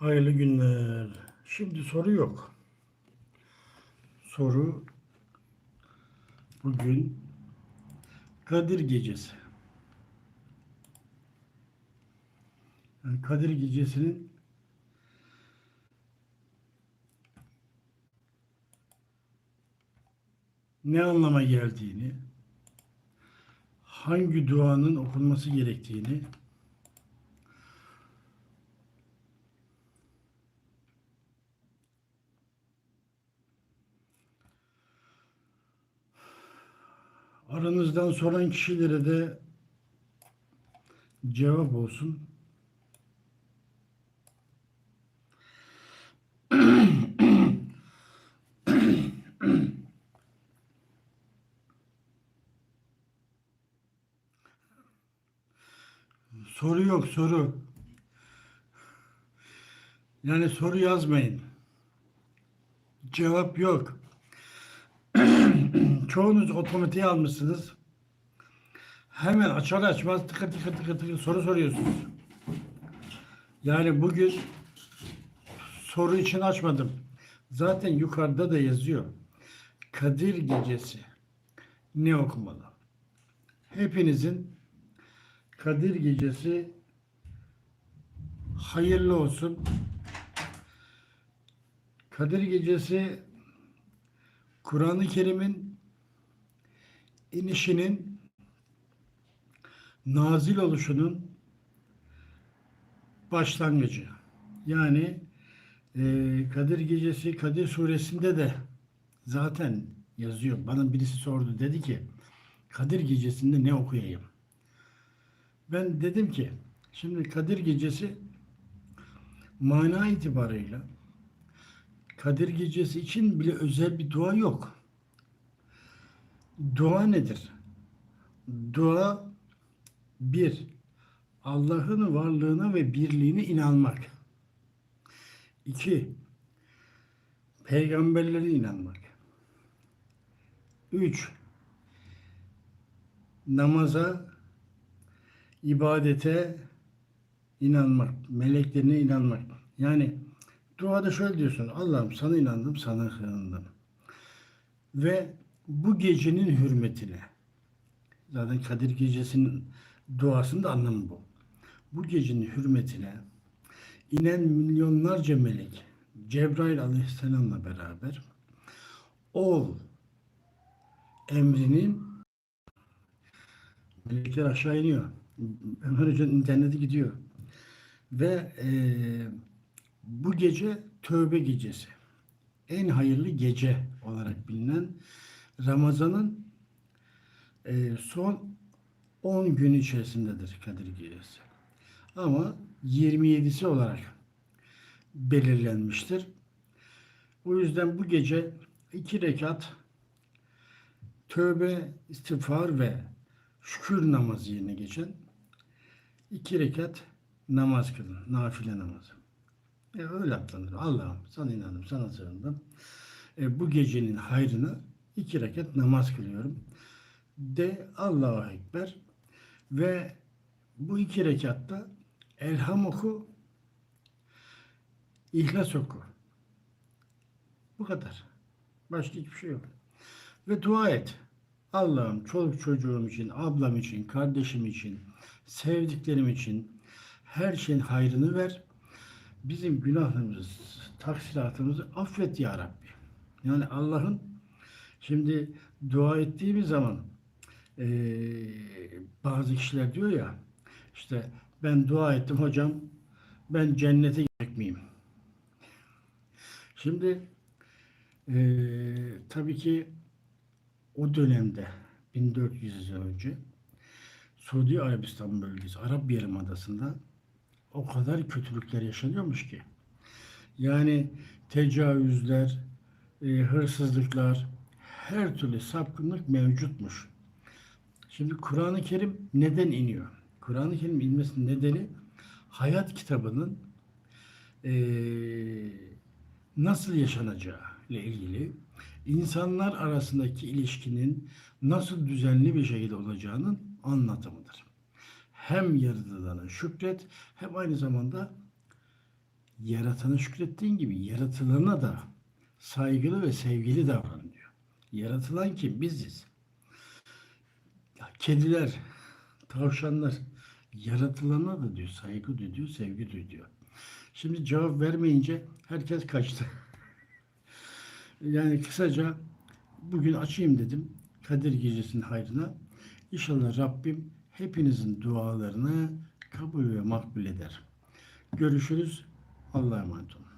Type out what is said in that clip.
Hayırlı günler. Şimdi soru yok. Soru bugün Kadir Gecesi. Yani Kadir Gecesi'nin ne anlama geldiğini, hangi duanın okunması gerektiğini aranızdan soran kişilere de cevap olsun. Soru yok soru. Yani soru yazmayın. Cevap yok. Çoğunuz otomatiğe almışsınız. Hemen açar açmaz tıkır tıkır tıkır tıkır soru soruyorsunuz. Yani bugün soru için açmadım. Zaten yukarıda da yazıyor. Kadir Gecesi ne okumalı? Hepinizin Kadir Gecesi hayırlı olsun. Kadir Gecesi Kur'an-ı Kerim'in inişinin nazil oluşunun başlangıcı. Yani e, Kadir Gecesi Kadir Suresinde de zaten yazıyor. Bana birisi sordu dedi ki Kadir Gecesi'nde ne okuyayım? Ben dedim ki şimdi Kadir Gecesi mana itibarıyla Kadir Gecesi için bile özel bir dua yok. Dua nedir? Dua bir, Allah'ın varlığına ve birliğine inanmak. İki, peygamberlere inanmak. Üç, namaza, ibadete inanmak, meleklerine inanmak. Yani duada şöyle diyorsun. Allah'ım sana inandım, sana inandım. Ve bu gecenin hürmetine zaten Kadir Gecesi'nin duasının da anlamı bu. Bu gecenin hürmetine inen milyonlarca melek Cebrail aleyhisselamla beraber ol emrinin melekler aşağı iniyor. Ömer Hoca'nın interneti gidiyor. Ve eee bu gece tövbe gecesi. En hayırlı gece olarak bilinen Ramazan'ın e, son 10 gün içerisindedir Kadir Gecesi. Ama 27'si olarak belirlenmiştir. O yüzden bu gece iki rekat tövbe, istiğfar ve şükür namazı yerine geçen iki rekat namaz kılın. Nafile namazı. E, öyle atlanır. Allah'ım sana inandım, sana sığındım. E, bu gecenin hayrına iki rekat namaz kılıyorum. De Allahu Ekber ve bu iki rekatta Elham oku, İhlas oku. Bu kadar. Başka hiçbir şey yok. Ve dua et. Allah'ım çoluk çocuğum için, ablam için, kardeşim için, sevdiklerim için her şeyin hayrını ver bizim günahlarımızı, taksiratımızı affet ya Rabbi. Yani Allah'ın şimdi dua ettiğimiz zaman eee, bazı kişiler diyor ya işte ben dua ettim hocam ben cennete gidecek miyim? Şimdi eee, tabii ki o dönemde 1400 yıl önce Suudi Arabistan bölgesi Arap Yarımadası'nda o kadar kötülükler yaşanıyormuş ki. Yani tecavüzler, e, hırsızlıklar, her türlü sapkınlık mevcutmuş. Şimdi Kur'an-ı Kerim neden iniyor? Kur'an-ı Kerim inmesinin nedeni hayat kitabının e, nasıl yaşanacağı ile ilgili insanlar arasındaki ilişkinin nasıl düzenli bir şekilde olacağının anlatımıdır hem yaratılanı şükret hem aynı zamanda yaratana şükrettiğin gibi yaratılana da saygılı ve sevgili davran. Yaratılan kim? Biziz. Ya kediler, tavşanlar yaratılana da diyor saygı duyuyor, sevgi duyuyor. Şimdi cevap vermeyince herkes kaçtı. yani kısaca bugün açayım dedim Kadir Gecesi'nin hayrına. İnşallah Rabbim hepinizin dualarını kabul ve makbul eder. Görüşürüz. Allah'a emanet olun.